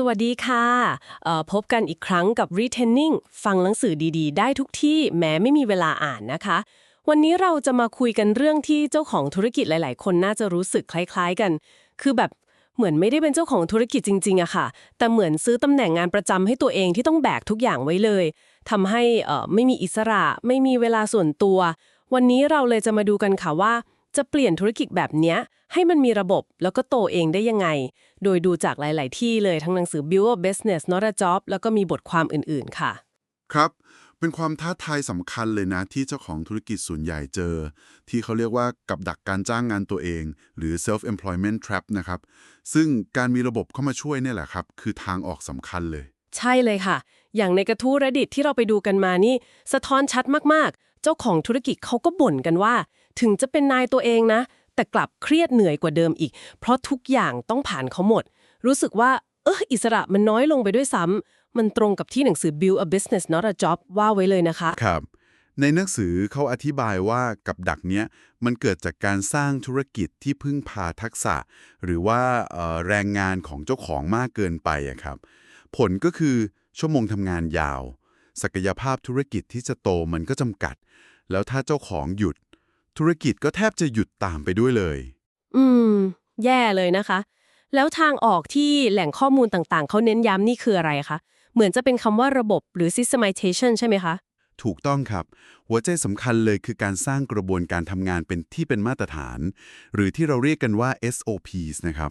สวัสดีค่ะ พบกันอีกครั้งกับ Retenning ฟังหนังสือดีๆ ได้ทุกที่แม้ไม่มีเวลาอ่านนะคะ วันนี้เราจะมาคุยกันเรื่องที่เจ้าของธุรกิจหลาย ๆ คนน่าจะรู้สึกคล้าย ๆ กัน คือแบบเหมือนไม่ได้เป็นเจ้าของธุรกิจจริง ๆอะค่ะ แต่เหมือนซื้อตำแหน่งงานประจำให้ตัวเองที่ต้องแบกทุกอย่างไว้เลยทำให้ไม่มีอิสระ ไม่มีเวลาส่วนตัว วันนี้เราเลยจะมาดูกันค่ะว่า จะเปลี่ยนธุรกิจแบบเนี้ยให้มันมีระบบแล้วก็โตเองได้ยังไง โดยดูจากหลาย ๆ ที่เลยทั้งหนังสือ Build a Business Not a Job แล้วก็มีบทความอื่น ๆ ค่ะ ครับเป็นความท้าทายสำคัญเลยนะที่เจ้าของธุรกิจส่วนใหญ่เจอ ที่เขาเรียกว่ากับดักการจ้างงานตัวเอง หรือ self employment trap นะครับ ซึ่งการมีระบบเข้ามาช่วยเนี่ยแหละครับ คือทางออกสำคัญเลย ใช่เลยค่ะ อย่างในกระทู้ Reddit ที่เราไปดูกันมานี่ สะท้อนชัดมากๆ เจ้าของธุรกิจเขาก็บ่นกันว่า ถึงจะเป็นนายตัวเองนะ แต่กลับเครียดเหนื่อยกว่าเดิมอีก เพราะทุกอย่างต้องผ่านเขาหมด รู้สึกว่า เอออิสระมันน้อยลงไปด้วยซ้ำมันตรงกับที่หนังสือ Build a Business Not a Job ว่าไว้เลยนะคะ ครับ ในหนังสือเขาอธิบายว่ากับดักเนี้ยมันเกิดจากการสร้างธุรกิจที่พึ่งพาทักษะ หรือว่าออแรงงานของเจ้าของมากเกินไปครับ ผลก็คือชั่วโมงทำงานยาว ศักยภาพธุรกิจที่จะโตมันก็จำกัด แล้วถ้าเจ้าของหยุด ธุรกิจก็แทบจะหยุดตามไปด้วยเลย อืม แย่เลยนะคะ แล้วทางออกที่แหล่งข้อมูลต่างๆ เขาเน้นย้ำนี่คืออะไรคะ เหมือนจะเป็นคำว่าระบบหรือ systemization ใช่ไหมคะ ถูกต้องครับ หัวใจสำคัญเลยคือการสร้างกระบวนการทำงานเป็นที่เป็นมาตรฐาน หรือที่เราเรียกกันว่า SOPs นะครับ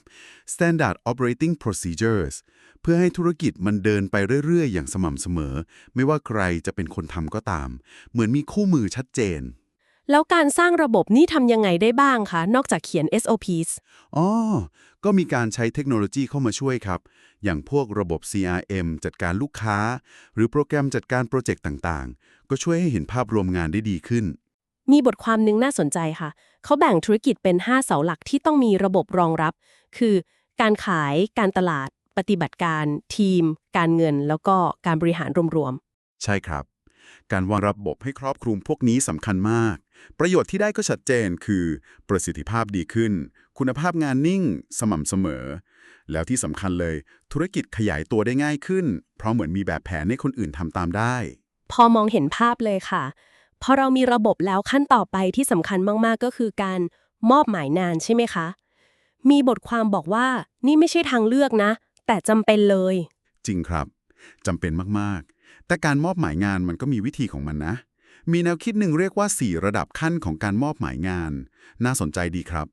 Standard Operating Procedures เพื่อให้ธุรกิจมันเดินไปเรื่อย ๆ อย่างสม่ำเสมอ ไม่ว่าใครจะเป็นคนทำก็ตาม เหมือนมีคู่มือชัดเจน แล้วการสร้างระบบนี่ทำยังไงได้บ้างคะ นอกจากเขียน SOPs อ๋อ ก็มีการใช้เทคโนโลยีเข้ามาช่วยครับ อย่างพวกระบบ CRM จัดการลูกค้า หรือโปรแกรมจัดการโปรเจกต์ต่างๆ ก็ช่วยให้เห็นภาพรวมงานได้ดีขึ้น มีบทความหนึ่งน่าสนใจค่ะ เขาแบ่งธุรกิจเป็น 5 เสาหลักที่ต้องมีระบบรองรับ คือ การขาย การตลาด ปฏิบัติการ ทีม การเงิน แล้วก็การบริหารรวมใช่ครับ การวางระบบให้ครอบคลุมพวกนี้สำคัญมาก ประโยชน์ที่ได้ก็ชัดเจนคือ ประสิทธิภาพดีขึ้น คุณภาพงานนิ่ง สม่ำเสมอ แล้วที่สำคัญเลย ธุรกิจขยายตัวได้ง่ายขึ้น เพราะเหมือนมีแบบแผนให้คนอื่นทำตามได้ๆพอมองเห็นภาพเลยค่ะ พอเรามีระบบแล้วขั้นต่อไปที่สำคัญมากๆก็คือการมอบหมายงานใช่ไหมคะ มีบทความบอกว่านี่ไม่ใช่ทางเลือกนะ แต่จำเป็นเลย จริงครับจำเป็นมากๆ แต่การมอบหมายงานมันก็มีวิธีของมันนะ มีแนวคิดหนึ่งเรียกว่า 4 ระดับขั้นของการมอบหมายงาน น่าสนใจดีครับ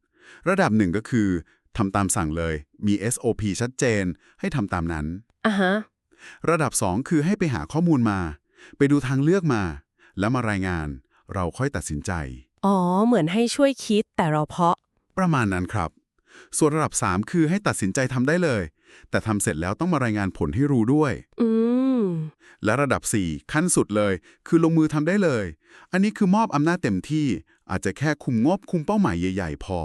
ระดับหนึ่งก็คือทำตามสั่งเลย มี SOP ชัดเจน ให้ทำตามนั้น อะฮะ ระดับ 2 คือให้ไปหาข้อมูลมา ไปดูทางเลือกมา แล้วมารายงาน เราค่อยตัดสินใจ อ๋อ เหมือนให้ช่วยคิดแต่เราเพาะ ประมาณนั้นครับ ส่วนระดับ 3 คือให้ตัดสินใจทำได้เลย แต่ทำเสร็จแล้วต้องมารายงานผลให้รู้ด้วย อืม และระดับ 4 ขั้นสุดเลย คือลงมือทำได้เลย อันนี้คือมอบอำนาจเต็มที่อาจจะแค่คุมงบคุมเป้าหมายใหญ่ ๆ พอ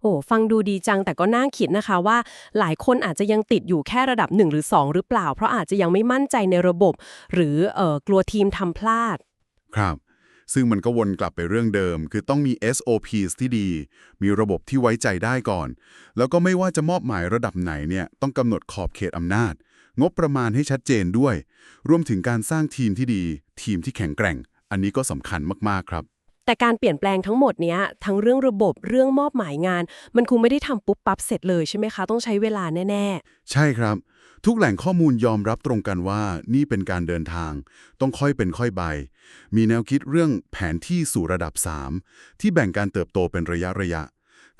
โอ้ฟังดูดีจังแต่ก็น่าคิดนะคะว่า หลายคนอาจจะยังติดอยู่แค่ระดับ 1 หรือ 2 หรือเปล่า เพราะอาจจะยังไม่มั่นใจในระบบ หรือเออกลัวทีมทำพลาด ครับ ซึ่งมันก็วนกลับไปเรื่องเดิม คือต้องมี SOPs ที่ดี มีระบบที่ไว้ใจได้ก่อน แล้วก็ไม่ว่าจะมอบหมายระดับไหนเนี่ยต้องกำหนดขอบเขตอำนาจ งบประมาณให้ชัดเจนด้วย รวมถึงการสร้างทีมที่ดี ทีมที่แข็งแกร่ง อันนี้ก็สำคัญมากๆครับ แต่การเปลี่ยนแปลงทั้งหมดเนี้ยทั้งเรื่องระบบเรื่องมอบหมายงาน มันคงไม่ได้ทำปุ๊บปั๊บเสร็จเลยใช่ไหมคะ ต้องใช้เวลาแน่ใช่ครับ ทุกแหล่งข้อมูลยอมรับตรงกันว่านี่เป็นการเดินทาง ต้องค่อยเป็นค่อยไป มีแนวคิดเรื่องแผนที่สู่ระดับ 3 ที่แบ่งการเติบโตเป็นระยะระยะ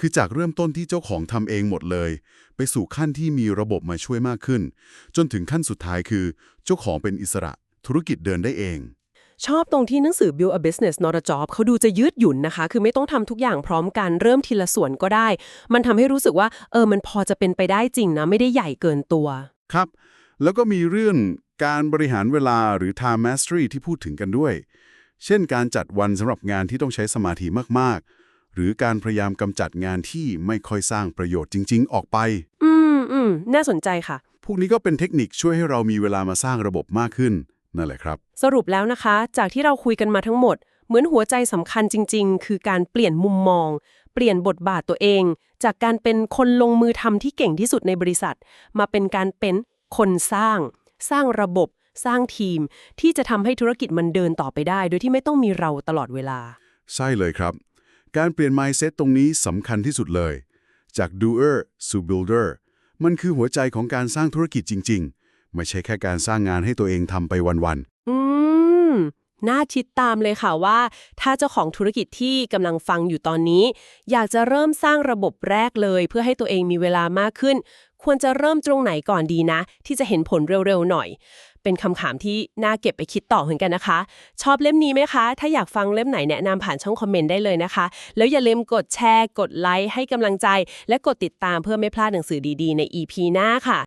คือจากเริ่มต้นที่เจ้าของทำเองหมดเลย ไปสู่ขั้นที่มีระบบมาช่วยมากขึ้น จนถึงขั้นสุดท้ายคือ เจ้าของเป็นอิสระธุรกิจเดินได้เองๆชอบตรงที่หนังสือ Build a Business Not a Job เขาดูจะยืดหยุ่นนะคะ คือไม่ต้องทำทุกอย่างพร้อมกันเริ่มทีละส่วนก็ได้ มันทำให้รู้สึกว่า เออมันพอจะเป็นไปได้จริงนะ ไม่ได้ใหญ่เกินตัว ครับ แล้วก็มีเรื่องการบริหารเวลาหรือ time mastery ที่พูดถึงกันด้วย เช่นการจัดวันสำหรับงานที่ต้องใช้สมาธิมากๆ หรือการพยายามกำจัดงานที่ไม่ค่อยสร้างประโยชน์จริง ๆ ออกไป อืมอืมน่าสนใจค่ะ พวกนี้ก็เป็นเทคนิคช่วยให้เรามีเวลามาสร้างระบบมากขึ้น นั่นแหละครับ สรุปแล้วนะคะ จากที่เราคุยกันมาทั้งหมด เหมือนหัวใจสำคัญจริง ๆ คือการเปลี่ยนมุมมอง เปลี่ยนบทบาทตัวเอง จากการเป็นคนลงมือทำที่เก่งที่สุดในบริษัท มาเป็นการเป็นคนสร้าง สร้างระบบ สร้างทีม ที่จะทำให้ธุรกิจมันเดินต่อไปได้ โดยที่ไม่ต้องมีเราตลอดเวลา ใช่เลยครับ การเปลี่ยน mindset ตรงนี้สำคัญที่สุดเลย จาก doer สู่ builder มันคือหัวใจของการสร้างธุรกิจจริง ๆ ไม่ใช่แค่การสร้างงานให้ตัวเองทำไปวันอืมน่าคิดตามเลยค่ะว่า ถ้าเจ้าของธุรกิจที่กำลังฟังอยู่ตอนนี้ อยากจะเริ่มสร้างระบบแรกเลย เพื่อให้ตัวเองมีเวลามากขึ้น ควรจะเริ่มตรงไหนก่อนดีนะ ที่จะเห็นผลเร็วๆหน่อย เป็นคำถามที่น่าเก็บไปคิดต่อเหมือนกันนะคะ ชอบเล่มนี้ไหมคะ ถ้าอยากฟังเล่มไหนแนะนำผ่านช่องคอมเมนต์ได้เลยนะคะ แล้วอย่าลืมกดแชร์ กดไลค์ให้กำลังใจ และกดติดตามเพื่อไม่พลาดหนังสือดีๆ ใน EP หน้าค่ะ